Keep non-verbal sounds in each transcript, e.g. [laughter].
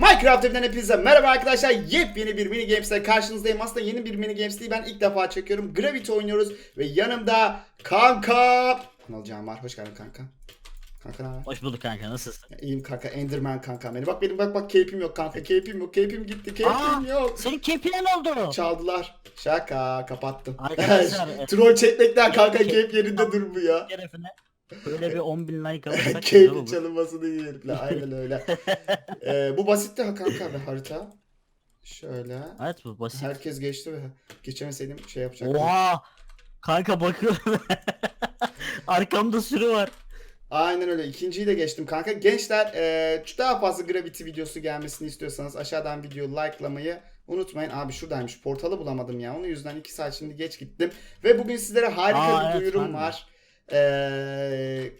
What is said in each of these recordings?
Minecraft evinden hepinize merhaba arkadaşlar. Yepyeni bir mini games'le karşınızdayım. Aslında yeni bir mini games değil ben ilk defa çekiyorum. Gravity oynuyoruz ve yanımda kanka Anılcan var. Hoş geldin kanka. Kanka ne haber? Hoş bulduk kanka nasılsın? İyiyim kanka. Enderman kanka beni. Bak benim bak bak keyfim yok kanka. Keyfim yok. Keyfim gitti. Keyfim yok. Senin kepine ne oldu? Çaldılar. Şaka kapattım. Arkadaşlar, [laughs] e- Troll çekmekten kanka Ke- keyif yerinde durmuyor. Şerefine böyle bir 10 bin like [laughs] alırsak güzel Keyfin olur. çalınmasını yiyelim. [laughs] Aynen öyle. Ee, bu basitti ha kanka be harita. Şöyle. Evet bu basit. Herkes geçti ve geçemeseydim şey yapacaktım. Oha! Kanka bakıyorum. [laughs] Arkamda sürü var. Aynen öyle. İkinciyi de geçtim kanka. Gençler e, daha fazla Gravity videosu gelmesini istiyorsanız aşağıdan video likelamayı unutmayın. Abi şuradaymış. Portalı bulamadım ya. Onun yüzden 2 saat şimdi geç gittim. Ve bugün sizlere harika Aa, bir evet, duyurum ben de. var. E,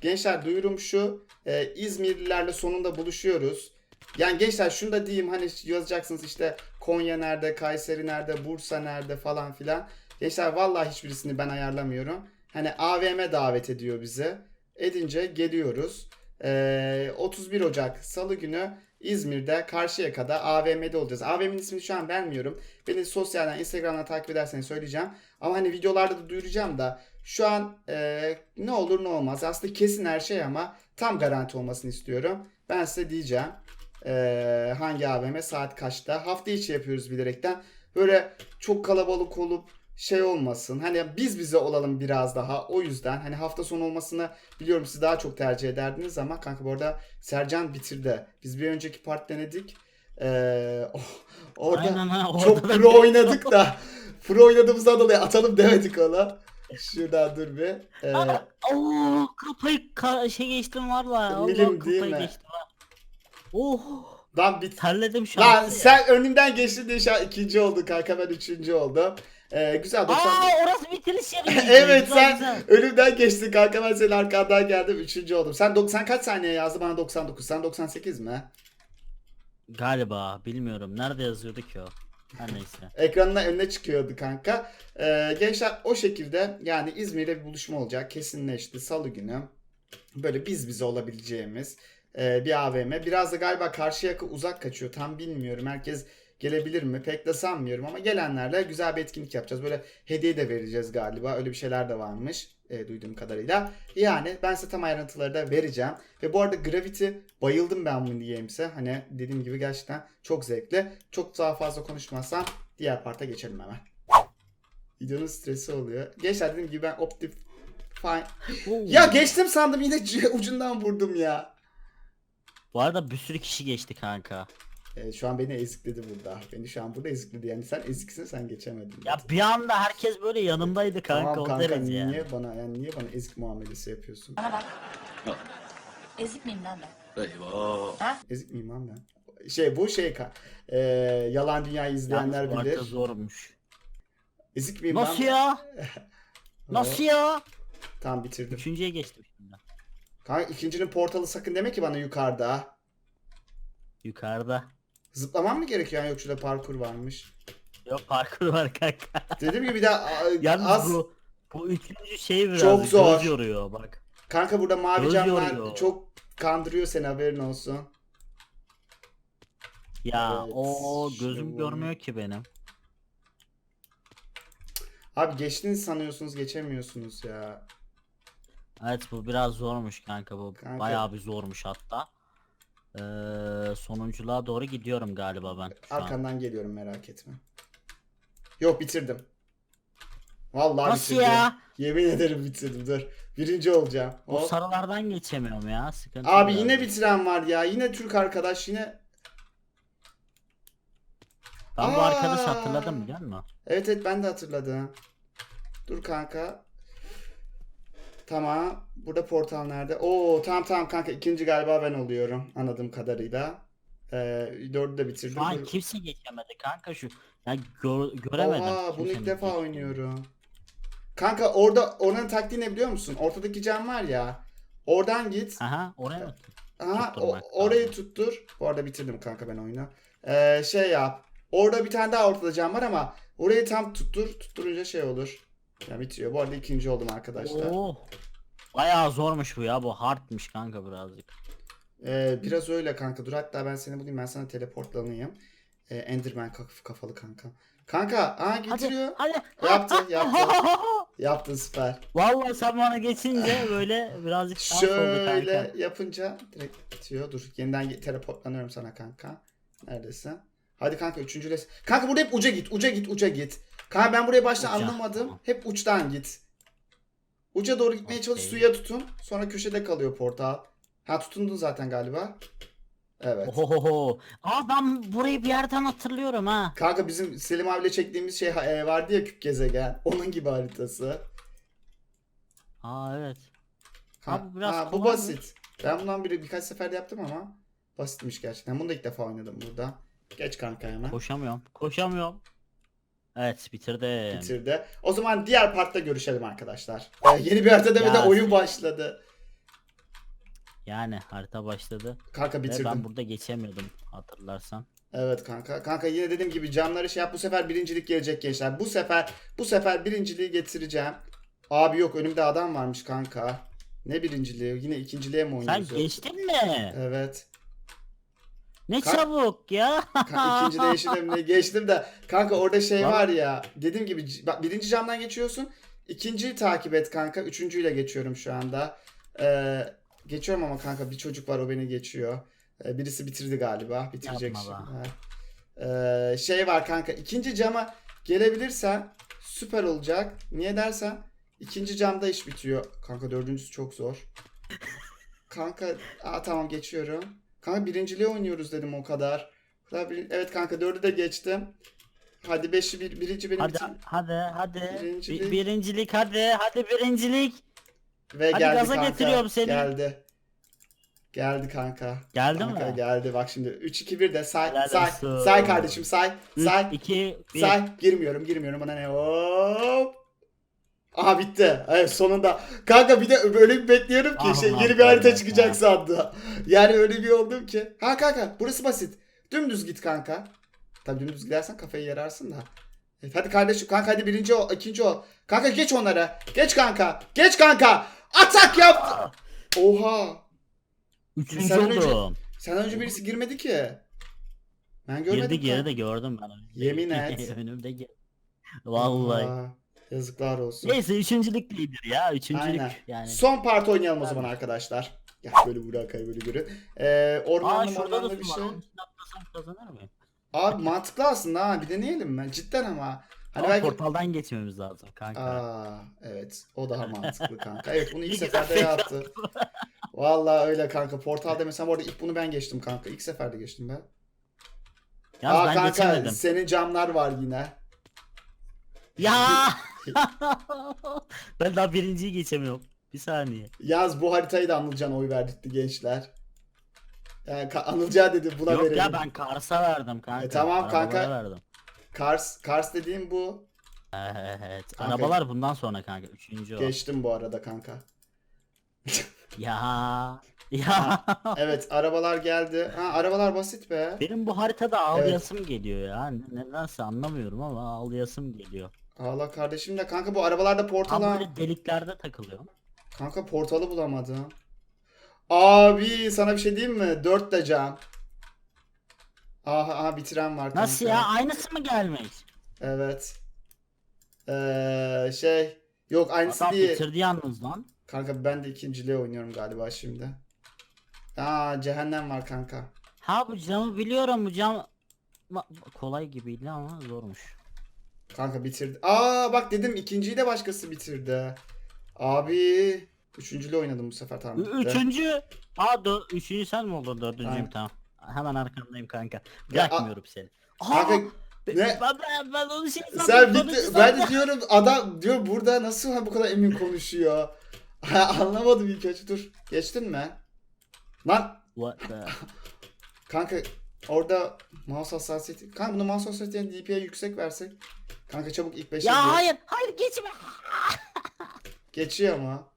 gençler duyurum şu. E, İzmirlilerle sonunda buluşuyoruz. Yani gençler şunu da diyeyim hani yazacaksınız işte Konya nerede, Kayseri nerede, Bursa nerede falan filan. Gençler vallahi hiçbirisini ben ayarlamıyorum. Hani AVM davet ediyor bizi. Edince geliyoruz. Ee, 31 Ocak Salı günü İzmir'de Karşıyaka'da AVM'de olacağız. AVM'nin ismini şu an vermiyorum. Beni sosyalden Instagram'dan takip ederseniz söyleyeceğim. Ama hani videolarda da duyuracağım da şu an e, ne olur ne olmaz. Aslında kesin her şey ama tam garanti olmasını istiyorum. Ben size diyeceğim. e, hangi AVM saat kaçta. Hafta içi yapıyoruz bilerekten. Böyle çok kalabalık olup şey olmasın. Hani biz bize olalım biraz daha. O yüzden hani hafta sonu olmasını biliyorum siz daha çok tercih ederdiniz ama kanka bu arada Sercan bitirdi. Biz bir önceki part denedik. Ee, oh, orada Aynen ha, orada çok pro oynadık da pro oynadığımızdan dolayı atalım demedik ona. Şuradan dur bir. Ee, Aa, Oo, kafayı ka- şey geçtim valla. Allah Milim değil mi? geçtim. Oh, lan bit. terledim şu an. Lan sen önümden geçtin diye şu an ikinci oldu kanka ben üçüncü oldum. Ee, güzel 90. Aa orası bitiriş yeri. [laughs] evet Güzel, sen güzel. önümden geçtin kanka ben senin arkandan geldim üçüncü oldum. Sen 90 kaç saniye yazdı bana 99 sen 98 mi? Galiba bilmiyorum. Nerede yazıyordu ki o? Her neyse. Ekranına önüne çıkıyordu kanka. Ee, gençler o şekilde yani İzmir'de bir buluşma olacak kesinleşti salı günü. Böyle biz bize olabileceğimiz e, bir AVM. Biraz da galiba Karşıyaka uzak kaçıyor tam bilmiyorum. Herkes gelebilir mi pek de sanmıyorum ama gelenlerle güzel bir etkinlik yapacağız. Böyle hediye de vereceğiz galiba öyle bir şeyler de varmış e, duyduğum kadarıyla. Yani ben size tam ayrıntıları da vereceğim. Ve bu arada Gravity bayıldım ben bu games'e. Hani dediğim gibi gerçekten çok zevkli. Çok daha fazla konuşmazsam diğer parta geçelim hemen. Videonun stresi oluyor. Gençler dediğim gibi ben Optif Fine. Ya geçtim sandım yine ucundan vurdum ya. Bu arada bir sürü kişi geçti kanka. Evet, şu an beni ezikledi burada. Beni şu an burada ezikledi. Yani sen eziksin sen geçemedin. Ya bir anda herkes böyle yanımdaydı kanka tamam kanka niye yani. bana yani niye bana ezik muamelesi yapıyorsun? Bana bak. Ezik miyim lan ben? Eyvah. Ezik miyim lan ben? Şey bu şey ka- e, yalan dünyayı izleyenler Yalnız bilir. zormuş. Ezik miyim Nasıl lan? ya? [laughs] Nasıl ya? Tamam bitirdim. Üçüncüye geçtim şimdi. Kanka ikincinin portalı sakın deme ki bana yukarıda. Yukarıda. Zıplamam mı gerekiyor? Yani yok şurada parkur varmış. Yok parkur var kanka. Dediğim gibi bir daha [laughs] Yalnız az bu bu üçüncü şey biraz Çok zor. göz yoruyor bak. kanka burada mavi Göz camlar yoruyor. çok kandırıyor seni haberin olsun. Ya Evet, o gözüm şimdi- görmüyor ki benim. Abi geçtiğinizi sanıyorsunuz geçemiyorsunuz ya. Evet bu biraz zormuş kanka bu. Kanka- Bayağı bir zormuş hatta. Ee, sonunculuğa doğru gidiyorum galiba ben şu an. Arkandan geliyorum merak etme. Yok bitirdim. Vallahi Nasıl bitirdim. ya? Yemin ederim bitirdim dur. Birinci olacağım. O Hop. sarılardan geçemiyorum ya. Sıkıntı Abi biraz. yine bitiren var ya. Yine Türk arkadaş yine. Ben bu arkadaşı Aa! hatırladım biliyor musun? Evet evet ben de hatırladım. Dur kanka. Tamam. Burada portal nerede? Oo tamam tamam kanka. ikinci galiba ben oluyorum. Anladığım kadarıyla. Ee, dördü de bitirdim. Şu an kimse geçemedi kanka şu. Ya gör, göremedim. Oha bunu ilk defa oynuyorum. Kanka orada onun taktiği ne biliyor musun? Ortadaki cam var ya. Oradan git. Aha oraya mı? Aha o- orayı lazım. tuttur. Bu arada bitirdim kanka ben oyunu. Ee, şey yap. Orada bir tane daha ortada cam var ama orayı tam tuttur. Tutturunca şey olur. Ya bitiyor. Bu arada ikinci oldum arkadaşlar. Oo. Bayağı zormuş bu ya bu hardmış kanka birazcık. Ee, biraz öyle kanka. Dur hatta ben seni bulayım. Ben sana teleportlanayım. Ee, Enderman kaf- kafalı kanka. Kanka aa getiriyor. Hadi. Yaptı yaptı. [laughs] Yaptın süper. Vallahi sen bana geçince [laughs] böyle birazcık şans oldu Şöyle kanka. yapınca direkt bitiyor. Dur yeniden teleportlanıyorum sana kanka. Neredesin? Hadi kanka üçüncü les. Kanka burada hep uca git. Uca git uca git. Kanka ben buraya başta Uca, anlamadım. Hep uçtan git. Uca doğru gitmeye çalış Okey. suya tutun. Sonra köşede kalıyor portal. Ha tutundun zaten galiba. Evet. Ohohoho. Aa ben burayı bir yerden hatırlıyorum ha. Kanka bizim Selim abiyle çektiğimiz şey e, vardı ya küp gezegen. [laughs] Onun gibi haritası. Aa evet. Ha, Abi biraz ha, bu basit. Ben bundan bir, birkaç sefer de yaptım ama basitmiş gerçekten. Bunu da ilk defa oynadım burada. Geç kanka hemen. Koşamıyorum. Koşamıyorum. Evet bitirdim. Bitirdi. O zaman diğer partta görüşelim arkadaşlar. Ee, yeni bir harita demede Ya. oyun başladı. Yani harita başladı. Kanka Ve bitirdim. ben burada geçemiyordum hatırlarsan. Evet kanka. Kanka yine dediğim gibi canları şey yap. Bu sefer birincilik gelecek gençler. Bu sefer bu sefer birinciliği getireceğim. Abi yok önümde adam varmış kanka. Ne birinciliği? Yine ikinciliğe mi Sen geçtin mi? Evet. Ne Ka- çabuk ya. Kanka ikinci değişimde [laughs] geçtim de. Kanka orada şey var. ya dediğim gibi c- bak birinci camdan geçiyorsun. İkinciyi takip et kanka. Üçüncüyle geçiyorum şu anda. Ee, geçiyorum ama kanka bir çocuk var o beni geçiyor. Ee, birisi bitirdi galiba. Bitirecek Yapma şimdi. Ee, şey var kanka ikinci cama gelebilirsen süper olacak. Niye dersen ikinci camda iş bitiyor. Kanka dördüncüsü çok zor. [laughs] Kanka aa, tamam geçiyorum kanka birinciliği oynuyoruz dedim o kadar bir- Evet kanka dördü de geçtim. Hadi beşi bir, birinci benim hadi için. hadi hadi. Birincilik. Bi- birincilik hadi hadi birincilik. Ve hadi geldi gaza kanka. getiriyorum seni. Geldi. Geldi kanka. Geldi kanka mi? geldi. Bak şimdi 3 2 1 de say Helal say. olsun. Say kardeşim say. 3, Say. 2, 1. Say. Girmiyorum girmiyorum bana ne. Hop. Aha bitti. Evet sonunda. Kanka bir de böyle bir bekliyorum ki Ah şey yeni bir harita çıkacak sandı. Yani öyle bir oldum ki. Ha kanka burası basit. Dümdüz git kanka. Tabii dümdüz gidersen kafayı yararsın da. Evet, hadi kardeşim kanka hadi birinci ol, ikinci ol. Kanka geç onlara. Geç kanka. Geç kanka. Atak yap. Oha. Üçüncü Senden önce- oldum. Senden önce birisi girmedi ki. Ben görmedim. Girdi kanka. de gördüm ben. Yemin [laughs] et. Önümde gel. Vallahi. Aa, yazıklar olsun. Neyse üçüncülük iyidir ya. Üçüncülük Aynen. yani. Son part oynayalım o zaman arkadaşlar. Ya böyle Burakay böyle görün. Ee, Aa ormanlı şurada da ormanlı bir su var. şey. Onun içine atlasam kazanır mıyım? Abi mantıklı aslında ha bir deneyelim mi? Cidden ama. Hani Ama belki... portaldan geçmemiz lazım kanka. Aa evet o daha mantıklı kanka. Evet bunu ilk [laughs] seferde [laughs] yaptı. Vallahi öyle kanka. Portalda mesela bu arada ilk bunu ben geçtim kanka. İlk seferde geçtim ben. Yalnız Aa ben kanka geçemedim. senin camlar var yine. Ya! [laughs] [laughs] ben daha birinciyi geçemiyorum. Bir saniye. Yaz bu haritayı da Anılcan oy verdirtti gençler. Yani Ka- Anılcan dedi buna Yok verelim. ya ben Kars'a verdim kanka. E, tamam Arabalara kanka. verdim. Kars, Kars dediğim bu. Evet. Kanka. Arabalar bundan sonra kanka. Üçüncü o. Geçtim bu arada kanka. [laughs] Ya. Ya. Evet arabalar geldi. Ha arabalar basit be. Benim bu haritada ağlayasım geliyor ya. Ne- Nedense anlamıyorum ama ağlayasım geliyor. Allah kardeşim de kanka bu arabalarda Tam portala. böyle deliklerde takılıyorum. Kanka portalı bulamadım. Abi sana bir şey diyeyim mi? Dört de cam. Aha, aha bitiren var kanka. Nasıl ya? Aynısı mı gelmiş? Evet. Ee, şey. Yok aynısı Adam değil. bitirdi yalnız lan. Kanka ben de ikinciliğe oynuyorum galiba şimdi. Aa cehennem var kanka. Ha bu camı biliyorum bu cam Ma- kolay gibiydi ama zormuş. Kanka bitirdi. Aa bak dedim ikinciyi de başkası bitirdi. Abi. Üçüncülü oynadım bu sefer tamam. Bitti. Üçüncü. Aa dö- üçüncü sen mi oldun dördüncüyüm Aynen. tamam. Hemen arkandayım kanka. Bırakmıyorum seni. Aa, Kanka be- ne? Ben, ben, ben onu şey sandım. sen sonuncu bitti. sandım. Ben de diyorum adam diyor burada nasıl bu kadar emin konuşuyor. Anlamadım ilk önce dur. Geçtin mi? Lan What the? kanka orada mouse hassasiyeti. Kanka bunu mouse hassasiyetini DPI yüksek versek. Kanka çabuk ilk 5'e ya hayır hayır geçme. [laughs] Geçiyor mu?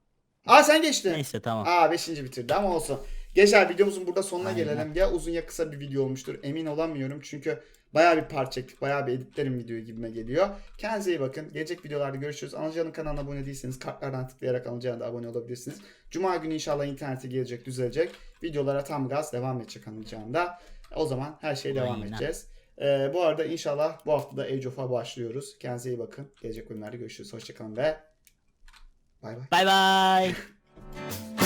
Aa sen geçtin. Neyse tamam. Aa 5. bitirdi ama olsun. Gençler videomuzun burada sonuna Aynen. gelelim. Ya uzun ya kısa bir video olmuştur. Emin olamıyorum. Çünkü bayağı bir part çektik. Bayağı bir editlerim videoyu gibime geliyor. Kendinize iyi bakın. Gelecek videolarda görüşürüz. Anılcan'ın kanalına abone değilseniz kartlardan tıklayarak Anılcan'a da abone olabilirsiniz. Cuma günü inşallah internete gelecek, düzelecek. videolara tam gaz devam edecek anlayacağında. O zaman her şeye devam Aynen. edeceğiz. Ee, bu arada inşallah bu hafta da Age of'a başlıyoruz. Kendinize iyi bakın. Gelecek bölümlerde görüşürüz. Hoşçakalın ve bay bay. Bay bay. [laughs]